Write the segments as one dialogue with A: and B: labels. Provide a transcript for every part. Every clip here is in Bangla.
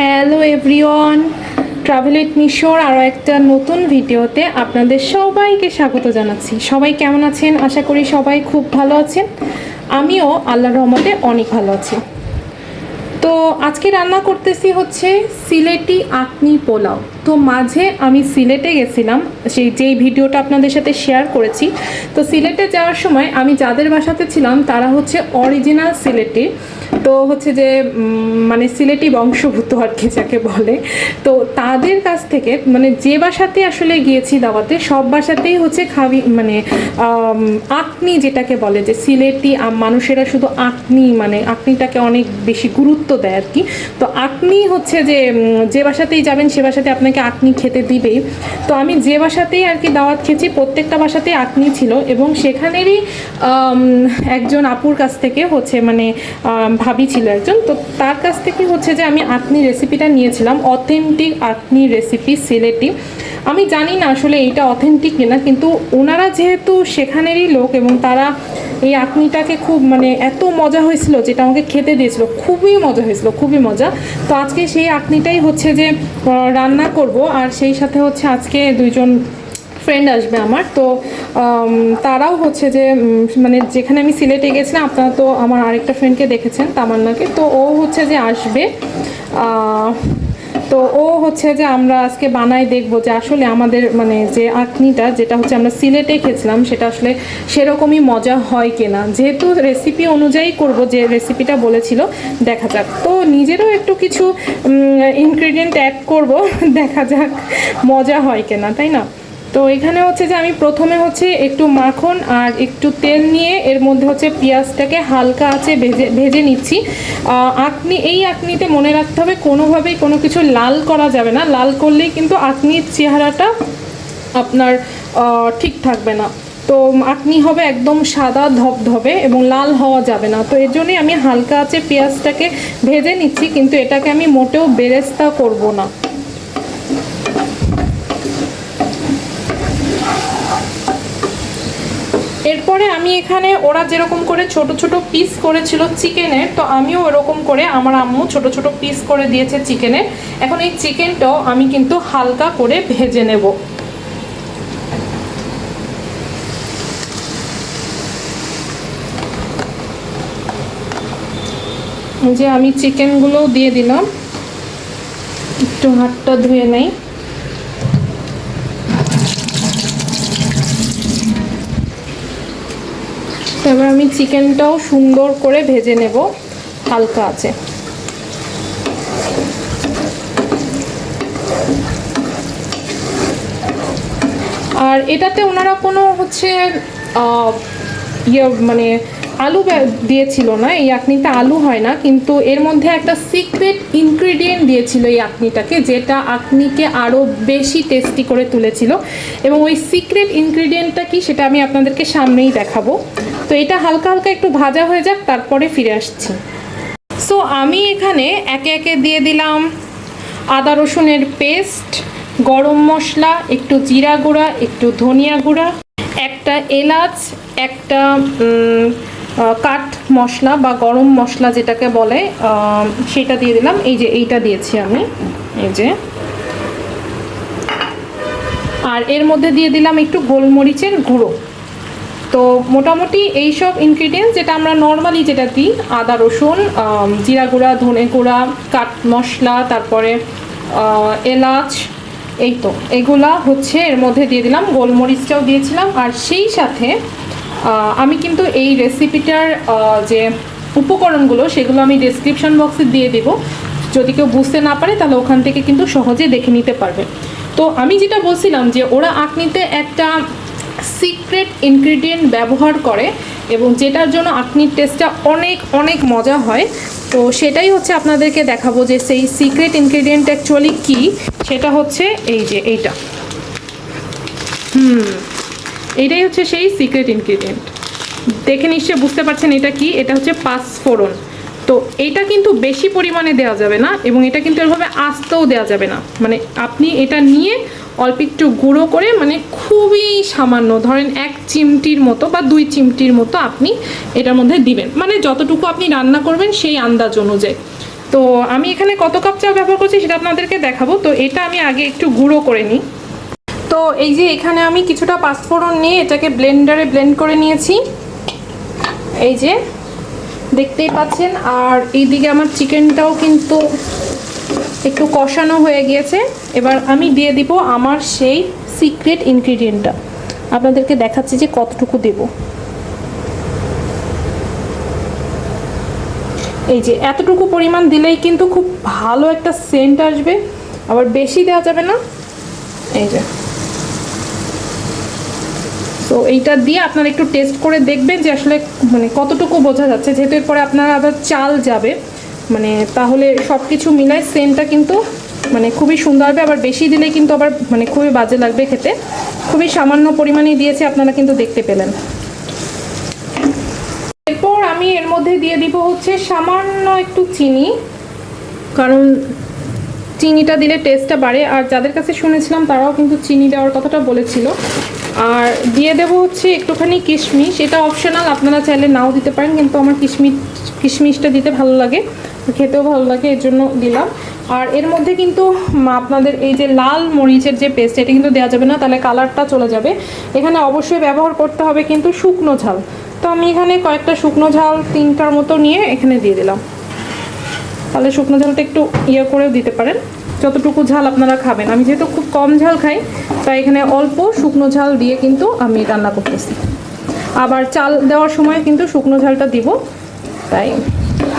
A: হ্যালো এভরিওয়ান ট্রাভেল উইথ মিশোর আরও একটা নতুন ভিডিওতে আপনাদের সবাইকে স্বাগত জানাচ্ছি। সবাই কেমন আছেন? আশা করি সবাই খুব ভালো আছেন। আমিও আল্লাহর রহমতে অনেক ভালো আছি। তো আজকে রান্না করতেছি হচ্ছে সিলেটি আকনি পোলাও। তো মাঝে আমি সিলেটে গেছিলাম, সেই যেই ভিডিওটা আপনাদের সাথে শেয়ার করেছি। তো সিলেটে যাওয়ার সময় আমি যাদের বাসাতে ছিলাম, তারা হচ্ছে অরিজিনাল সিলেটি। তো হচ্ছে যে মানে সিলেটি বংশভূত আর কি যাকে বলে। তো তাদের কাছ থেকে মানে যে বাসাতে আসলে গিয়েছি দাওয়াতে, সব বাসাতেই হচ্ছে খাবি মানে আকনি যেটাকে বলে, যে সিলেটি মানুষেরা শুধু আকনি মানে আকনিটাকে অনেক বেশি গুরুত্ব দেয় আর কি। তো আকনি হচ্ছে যে যে বাসাতেই যাবেন, সে বাসাতে আপনাকে আকনি খেতে দিবেই। তো আমি যে বাসাতেই আর কি দাওয়াত খেয়েছি, প্রত্যেকটা বাসাতেই আকনি ছিল এবং সেখানেরই একজন আপুর কাছ থেকে হচ্ছে মানে ভাবি ছিল একজন। তো তার কাছ থেকে হচ্ছে যে আমি আকনি রেসিপিটা নিয়েছিলাম অথেন্টিক আকনি রেসিপি সিলেটি আমি জানি না আসলে এইটা অথেন্টিক কিনা, কিন্তু ওনারা যেহেতু সেখানেরই লোক এবং তারা এই আকনিটাকে খুব মানে এত মজা হয়েছিল যেটা আমাকে খেতে দিয়েছিল, খুবই মজা হয়েছিল, খুবই মজা। তো আজকে সেই আকনিটাই হচ্ছে যে রান্না করব আর সেই সাথে হচ্ছে আজকে দুইজন ফ্রেন্ড আসবে আমার। তো তারাও হচ্ছে যে মানে যেখানে আমি সিলেটে গেছিলাম, আপনারা তো আমার আরেকটা ফ্রেন্ডকে দেখেছেন, তামান্নাকে। তো ও হচ্ছে যে আসবে। তো ও হচ্ছে যে আমরা আজকে বানাই দেখব যে আসলে আমাদের মানে যে আকনিটা, যেটা হচ্ছে আমরা সিলেটে খেয়েছিলাম, সেটা আসলে সেরকমই মজা হয় কিনা। যেহেতু রেসিপি অনুযায়ী করব, যে রেসিপিটা বলেছিল, দেখা যাক। তো নিজেরও একটু কিছু ইনগ্রিডিয়েন্ট অ্যাড করব, দেখা যাক মজা হয় কিনা, তাই না? তো এখানে হচ্ছে যে আমি প্রথমে হচ্ছে একটু মাখন আর একটু তেল নিয়ে এর মধ্যে হচ্ছে পেঁয়াজটাকে হালকা আছে ভেজে ভেজে নিচ্ছি। আকনি, এই আকনিতে মনে রাখতে হবে কোনোভাবেই কোনো কিছু লাল করা যাবে না। লাল করলেই কিন্তু আকনির চেহারাটা আপনার ঠিক থাকবে না। তো আকনি হবে একদম সাদা ধবধবে এবং লাল হওয়া যাবে না। তো এর জন্যই আমি হালকা আছে পেঁয়াজটাকে ভেজে নিচ্ছি, কিন্তু এটাকে আমি মোটেও বেরেস্তা করব না। এরপরে আমি এখানে, ওরা যেরকম করে ছোট ছোট পিস করেছিল চিকেনের তো আমিও ওরকম করে আমার আম্মু ছোট ছোট পিস করে দিয়েছে চিকেনের এখন এই চিকেনটাও আমি কিন্তু হালকা করে ভেজে নেব। যে আমি চিকেনগুলোও দিয়ে দিলাম। একটু হাতটা ধুয়ে নেই। এবার আমি চিকেনটাও সুন্দর করে ভেজে নেব। হালকা আছে। আর এটাতে ওনারা কোনো হচ্ছে ইয়ে মানে আলু দিয়েছিল না, এই আকনিতে আলু হয় না, কিন্তু এর মধ্যে একটা সিক্রেট ইনগ্রিডিয়েন্ট দিয়েছিল এই আকনিটাকে, যেটা আকনিকে আরও বেশি টেস্টি করে তুলেছিল। এবং ওই সিক্রেট ইনগ্রিডিয়েন্টটা কি সেটা আমি আপনাদেরকে সামনেই দেখাবো। তো এটা হালকা হালকা একটু ভাজা হয়ে যাক, তারপরে ফিরে আসছি। সো আমি এখানে একে একে দিয়ে দিলাম আদা রসুনের পেস্ট, গরম মশলা, একটু জিরা গুঁড়া, একটু ধনিয়া গুঁড়া, একটা এলাচ, একটা কাঠ মশলা বা গরম মশলা যেটাকে বলে সেটা দিয়ে দিলাম। এই যে এইটা দিয়েছি আমি, এই যে। আর এর মধ্যে দিয়ে দিলাম একটু গোলমরিচের গুঁড়ো। তো মোটামুটি এইসব ইনগ্রিডিয়েন্টস যেটা আমরা নর্মালি যেটা দিই, আদা, রসুন জিরা গুঁড়া, ধনে গুঁড়া, কাঠ মশলা, তারপরে এলাচ, এই তো। এগুলা হচ্ছে এর মধ্যে দিয়ে দিলাম, গোলমরিচটাও দিয়েছিলাম। আর সেই সাথে আমি কিন্তু এই রেসিপিটার যে উপকরণগুলো, সেগুলো আমি ডেসক্রিপশন বক্সে দিয়ে দেবো। যদি কেউ বুঝতে না পারে, তাহলে ওখান থেকে কিন্তু সহজে দেখে নিতে পারবে। তো আমি যেটা বলছিলাম যে, ওরা আঁকনিতে একটা সিক্রেট ইনগ্রিডিয়েন্ট ব্যবহার করে এবং যেটার জন্য আকনির টেস্টটা অনেক অনেক মজা হয়। তো সেটাই হচ্ছে আপনাদেরকে দেখাবো যে সেই সিক্রেট ইনগ্রিডিয়েন্ট অ্যাকচুয়ালি কী। সেটা হচ্ছে এই যে এইটা। হুম, এটাই হচ্ছে সেই সিক্রেট ইনগ্রিডিয়েন্ট দেখে নিশ্চয়ই বুঝতে পারছেন এটা কি। এটা হচ্ছে পাঁচফোড়ন। তো এটা কিন্তু বেশি পরিমাণে দেওয়া যাবে না এবং এটা কিন্তু এভাবে আস্তেও দেওয়া যাবে না। মানে আপনি এটা নিয়ে অল্প একটু গুঁড়ো করে মানে খুবই সামান্য, ধরেন এক চিমটির মতো বা দুই চিমটির মতো আপনি এটার মধ্যে দিবেন। মানে যতটুকু আপনি রান্না করবেন সেই আন্দাজ অনুযায়ী। তো আমি এখানে কত কাপ চাল ব্যবহার করছি সেটা আপনাদেরকে দেখাবো। তো এটা আমি আগে একটু গুঁড়ো করে নিই। তো এই যে এখানে আমি কিছুটা পাঁচফোড়ন নিয়ে এটাকে ব্লেন্ডারে ব্লেন্ড করে নিয়েছি। এই যে দেখতেই পাচ্ছেন। আর এইদিকে আমার চিকেনটাও কিন্তু একটু কষানো হয়ে গিয়েছে। এবার আমি দিয়ে দিব আমার সেই সিক্রেট ইনগ্রিডিয়েন্টটা আপনাদেরকে দেখাচ্ছি যে কতটুকু দেব। এই যে, এতটুকু পরিমাণ দিলেই কিন্তু খুব ভালো একটা সেন্ট আসবে। আবার বেশি দেওয়া যাবে না। এই যে। তো এইটা দিয়ে আপনারা একটু টেস্ট করে দেখবেন যে আসলে মানে কতটুকু বোঝা যাচ্ছে। যেহেতু এরপরে আপনারা আবার চাল যাবে। মানে তাহলে সব কিছু মিলায় সেন্টটা কিন্তু মানে খুবই সুন্দর হবে। আবার বেশি দিলে কিন্তু আবার মানে খুবই বাজে লাগবে খেতে। খুবই সামান্য পরিমাণেই দিয়েছি, আপনারা কিন্তু দেখতে পেলেন। এরপর আমি এর মধ্যে দিয়ে দিব হচ্ছে সামান্য একটু চিনি। কারণ চিনিটা দিলে টেস্টটা বাড়ে। আর যাদের কাছে শুনেছিলাম, তারাও কিন্তু চিনি দেওয়ার কথাটা বলেছিল। আর দিয়ে দেব হচ্ছে একটুখানি কিশমিশ। এটা অপশনাল আপনারা চাইলে নাও দিতে পারেন, কিন্তু আমার কিশমিশ, কিশমিশটা দিতে ভালো লাগে। খেতেও ভালো লাগে, এর জন্য দিলাম। আর এর মধ্যে কিন্তু আপনাদের এই যে লাল মরিচের যে পেস্ট এটা কিন্তু দেওয়া যাবে না, তাহলে কালারটা চলে যাবে। এখানে অবশ্যই ব্যবহার করতে হবে কিন্তু শুকনো ঝাল। তো আমি এখানে কয়েকটা শুকনো ঝাল, তিনটার মতো নিয়ে এখানে দিয়ে দিলাম। তাহলে শুকনো ঝালটা একটু ইয়ে করেও দিতে পারেন। যতটুকু ঝাল আপনারা খাবেন। আমি যেহেতু খুব কম ঝাল খাই, তাই এখানে অল্প শুকনো ঝাল দিয়ে কিন্তু আমি রান্না করতেছি। আবার চাল দেওয়ার সময় কিন্তু শুকনো ঝালটা দিব। তাই।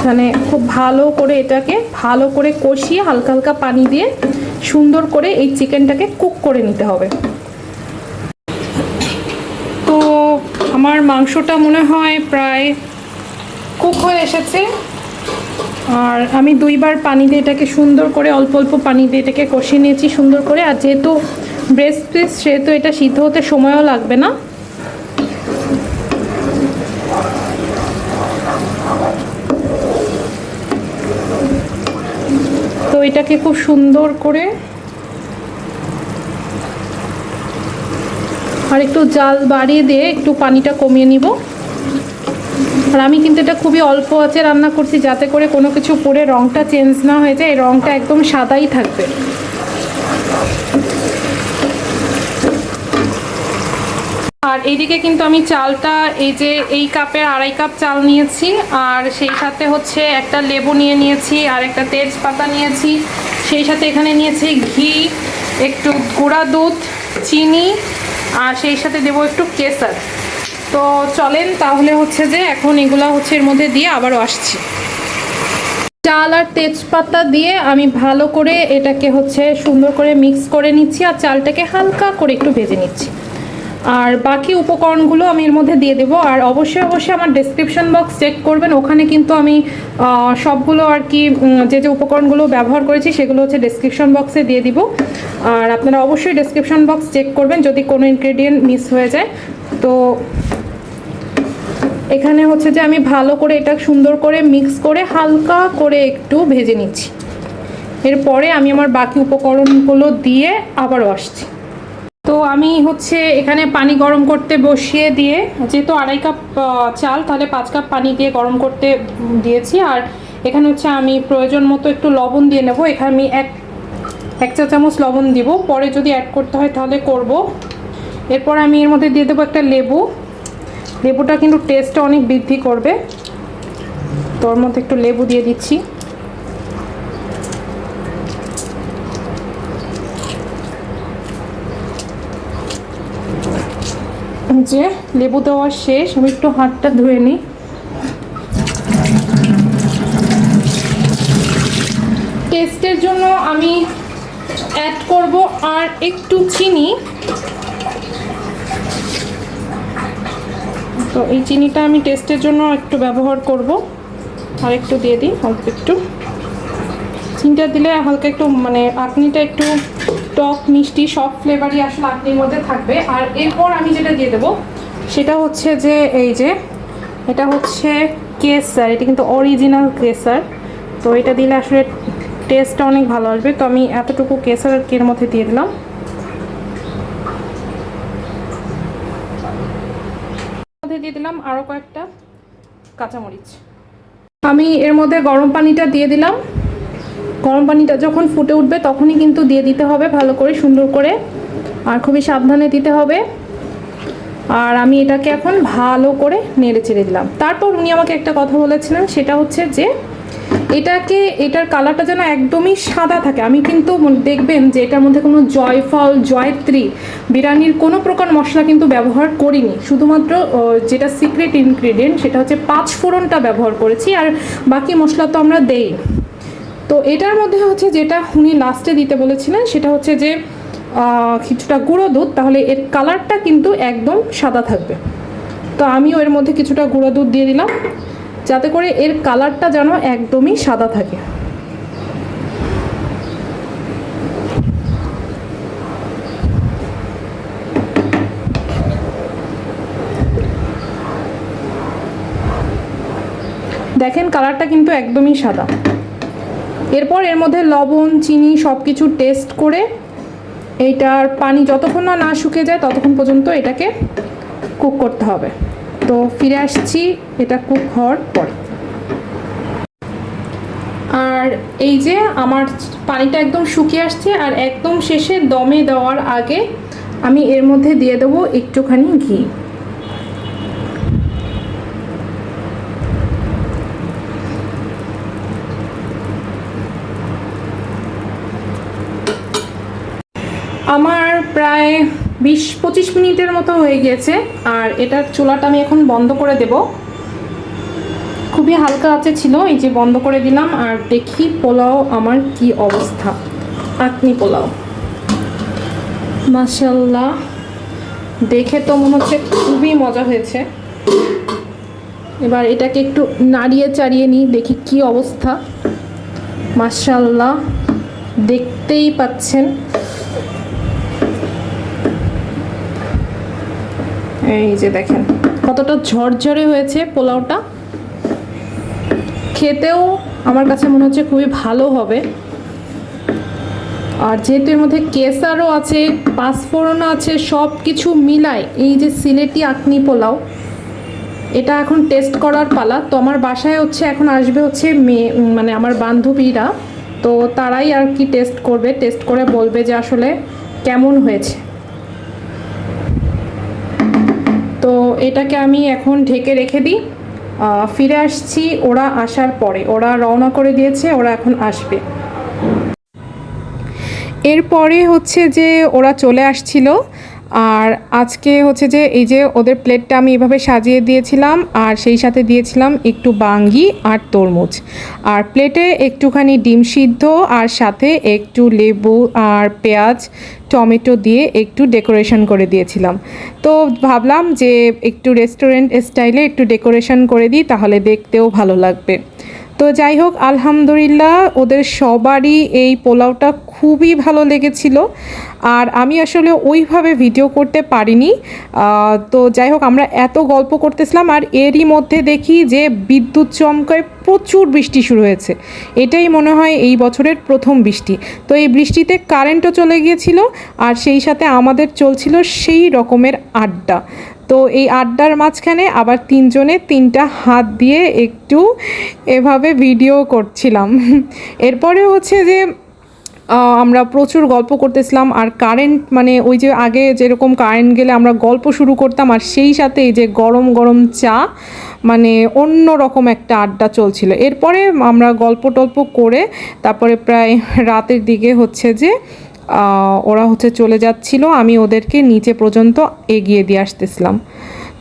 A: এখানে খুব ভালো করে এটাকে ভালো করে কষিয়ে হালকা হালকা পানি দিয়ে সুন্দর করে এই চিকেনটাকে কুক করে নিতে হবে। তো আমার মাংসটা মনে হয় প্রায় কুক হয়ে এসেছে। আর আমি দুইবার পানি দিয়ে এটাকে সুন্দর করে অল্প অল্প পানি দিয়ে এটাকে কষিয়ে নিয়েছি সুন্দর করে। আর যেহেতু ব্রেস্ট পিস সেহেতু এটা সিদ্ধ হতে সময়ও লাগবে না। এটাকে খুব সুন্দর করে আর একটু জাল বাড়িয়ে দিয়ে একটু পানিটা কমিয়ে নিব। আর আমি কিন্তু এটা খুবই অল্প আছে রান্না করছি, যাতে করে কোনো কিছু পরে রঙটা চেঞ্জ না হয়ে যায়। এই রঙটা একদম সাদাই থাকবে। আর এইদিকে কিন্তু আমি চালটা, এই যে এই কাপের আড়াই কাপ চাল নিয়েছি, আর সেই সাথে হচ্ছে একটা লেবু নিয়ে নিয়েছি, আর একটা তেজপাতা নিয়েছি। সেই সাথে এখানে নিয়েছি ঘি, একটু গুঁড়া দুধ, চিনি, আর সেই সাথে দেবো একটু কেসার। তো চলেন তাহলে হচ্ছে যে এখন এগুলা হচ্ছে এর মধ্যে দিয়ে আবারও আসছি। চাল আর তেজপাতা দিয়ে আমি ভালো করে এটাকে হচ্ছে সুন্দর করে মিক্স করে নিচ্ছি, আর চালটাকে হালকা করে একটু ভেজে নিচ্ছি। আর বাকি উপকরণগুলো আমি এর মধ্যে দিয়ে দেবো। আর অবশ্যই অবশ্যই আমার ডেসক্রিপশন বক্স চেক করবেন। ওখানে কিন্তু আমি সবগুলো আর কি যে যে উপকরণগুলো ব্যবহার করেছি সেগুলো হচ্ছে ডেসক্রিপশন বক্সে দিয়ে দিব। আর আপনারা অবশ্যই ডেসক্রিপশন বক্স চেক করবেন যদি কোনো ইনগ্রেডিয়েন্ট মিস হয়ে যায়। তো এখানে হচ্ছে যে আমি ভালো করে এটা সুন্দর করে মিক্স করে হালকা করে একটু ভেজে নিচ্ছি। এরপরে আমি আমার বাকি উপকরণগুলো দিয়ে আবারও আসছি। আমি হচ্ছে এখানে পানি গরম করতে বসিয়ে দিয়ে, যেহেতু আড়াই কাপ চাল, তাহলে পাঁচ কাপ পানি দিয়ে গরম করতে দিয়েছি। আর এখানে হচ্ছে আমি প্রয়োজন মতো একটু লবণ দিয়ে নেব। এখানে আমি এক এক চা চামচ লবণ দিব। পরে যদি অ্যাড করতে হয় তাহলে করব। এরপর আমি এর মধ্যে দিয়ে দেবো একটা লেবু। লেবুটা কিন্তু টেস্টটা অনেক বৃদ্ধি করবে। তোর মধ্যে একটু লেবু দিয়ে দিচ্ছি। যে লেবু দেওয়া শেষ, আমি একটু হাতটা ধুয়ে নিই। টেস্টের জন্য আমি অ্যাড করব আর একটু চিনি। তো এই চিনিটা আমি টেস্টের জন্য একটু ব্যবহার করব। আর একটু দিয়ে দিই অল্প একটু। চিনিটা দিলে হালকা একটু মানে আপনিটা একটু টক, মিষ্টি, সব ফ্লেভারই আসলে আপনির মধ্যে থাকবে। আর এরপর আমি যেটা দিয়ে দেবো, সেটা হচ্ছে যে, এই যে, এটা হচ্ছে কেসার, এটা কিন্তু অরিজিনাল কেসার। তো এটা দিলে আসলে টেস্টটা অনেক ভালো আসবে। তো আমি এতটুকু কেসার আর কি এর মধ্যে দিয়ে দিলাম। মধ্যে দিয়ে দিলাম আরও কয়েকটা কাঁচামরিচ। আমি এর মধ্যে গরম পানিটা দিয়ে দিলাম। গরম পানিটা যখন ফুটে উঠবে তখনই কিন্তু দিয়ে দিতে হবে ভালো করে, সুন্দর করে, আর খুবই সাবধানে দিতে হবে। আর আমি এটাকে এখন ভালো করে নেড়ে চেড়ে দিলাম। তারপর উনি আমাকে একটা কথা বলেছিলেন, সেটা হচ্ছে যে এটাকে, এটার কালারটা যেন একদমই সাদা থাকে। আমি কিন্তু দেখবেন যে এটার মধ্যে কোনো জয়ফল, জয়ত্রী, বিরিয়ানির কোনো প্রকার মশলা কিন্তু ব্যবহার করিনি। শুধুমাত্র যেটা সিক্রেট ইনগ্রিডিয়েন্ট সেটা হচ্ছে পাঁচ ফোড়নটা ব্যবহার করেছি, আর বাকি মশলা তো আমরা দেই। তো এটার মধ্যে হচ্ছে যেটা উনি লাস্টে দিতে বলেছিলেন, সেটা হচ্ছে যে কিছুটা গুঁড়ো দুধ, তাহলে এর কালারটা কিন্তু একদম সাদা থাকবে। তো আমিও এর মধ্যে কিছুটা গুঁড়ো দুধ দিয়ে দিলাম, যাতে করে এর কালারটা যেন একদমই সাদা থাকে। দেখেন কালারটা কিন্তু একদমই সাদা। এরপর এর মধ্যে লবণ, চিনি সব কিছু টেস্ট করে এইটার পানি যতক্ষণ না না শুকিয়ে যায় ততক্ষণ পর্যন্ত এটাকে কুক করতে হবে। তো ফিরে আসছি, এটা কুক হওয়ার পর। আর এই যে আমার পানিটা একদম শুকিয়ে আসছে আর একদম শেষে দমে দেওয়ার আগে আমি এর মধ্যে দিয়ে দেবো একটুখানি ঘি। আমার প্রায় বিশ, পঁচিশ মিনিটের মতো হয়ে গিয়েছে, আর এটার চুলাটা আমি এখন বন্ধ করে দেব। খুবই হালকা আছে ছিল, এই যে বন্ধ করে দিলাম, আর দেখি পোলাও আমার কি অবস্থা। আঁকনি পোলাও। মাশাল্লাহ দেখে তো মনে হচ্ছে খুবই মজা হয়েছে। এবার এটাকে একটু নাড়িয়ে চাড়িয়ে নিই, দেখি কি অবস্থা। মাশাল্লাহ দেখতেই পাচ্ছেন। এই যে দেখেন, কতটা ঝরঝরে হয়েছে পোলাওটা। খেতেও আমার কাছে মনে হচ্ছে খুবই ভালো হবে। আর যেহেতু এর মধ্যে কেসারও আছে, পাঁচফোড়নও আছে সব কিছু মিলায় এই যে সিলেটি আকনি পোলাও, এটা এখন টেস্ট করার পালা। তো আমার বাসায় হচ্ছে, এখন আসবে হচ্ছে মেয়ে মানে আমার বান্ধবীরা। তো তারাই আর কি টেস্ট করবে, টেস্ট করে বলবে যে আসলে কেমন হয়েছে। এটাকে আমি এখন ঢেকে রেখে দিই। ফিরে আসছি, ওরা আসার পরে। ওরা রওনা করে দিয়েছে, ওরা এখন আসবে। এরপরে হচ্ছে যে ওরা চলে আসছিল। আর আজকে হচ্ছে যে এই যে ওদের প্লেটটা আমি এভাবে সাজিয়ে দিয়েছিলাম, আর সেই সাথে দিয়েছিলাম একটু বাঙ্গি আর তরমুজ। আর প্লেটে একটুখানি ডিম সিদ্ধ, আর সাথে একটু লেবু আর পেঁয়াজ, টমেটো দিয়ে একটু ডেকোরেশন করে দিয়েছিলাম। তো ভাবলাম যে একটু রেস্টুরেন্ট স্টাইলে একটু ডেকোরেশন করে দিই, তাহলে দেখতেও ভালো লাগবে। তো যাই হোক, আলহামদুলিল্লাহ ওদের সবারই এই পোলাওটা খুবই ভালো লেগেছিল। আর আমি আসলে ওইভাবে ভিডিও করতে পারিনি। তো যাই হোক, আমরা এত গল্প করতেছিলাম আর এরই মধ্যে দেখি যে বিদ্যুৎ চমকায় প্রচুর বৃষ্টি শুরু হয়েছে। এটাই মনে হয় এই বছরের প্রথম বৃষ্টি। তো এই বৃষ্টিতে কারেন্টও চলে গিয়েছিল আর সেই সাথে আমাদের চলছিল সেই রকমের আড্ডা। তো এই আড্ডার মাঝখানে আবার তিনজনে তিনটা হাত দিয়ে একটু এভাবে ভিডিও করছিলাম। এরপরে হচ্ছে যে আমরা প্রচুর গল্প করতেছিলাম আর কারেন্ট মানে ওই যে আগে যেরকম কারেন্ট গেলে আমরা গল্প শুরু করতাম আর সেই সাথে এই যে গরম গরম চা মানে অন্য রকম একটা আড্ডা চলছিল। এরপরে আমরা গল্প টল্প করে তারপরে প্রায় রাতের দিকে হচ্ছে যে ওরা হচ্ছে চলে যাচ্ছিল, আমি ওদেরকে নিচে পর্যন্ত এগিয়ে দিয়ে আসতেছিলাম।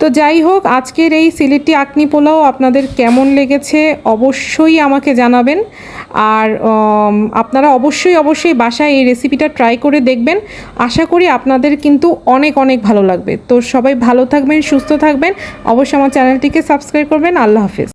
A: তো যাই হোক, আজকের এই সিলেটি আকনি পোলাও আপনাদের কেমন লেগেছে অবশ্যই আমাকে জানাবেন। আর আপনারা অবশ্যই অবশ্যই বাসায় এই রেসিপিটা ট্রাই করে দেখবেন। আশা করি আপনাদের কিন্তু অনেক অনেক ভালো লাগবে। তো সবাই ভালো থাকবেন, সুস্থ থাকবেন। অবশ্যই আমার চ্যানেলটিকে সাবস্ক্রাইব করবেন। আল্লাহ হাফেজ।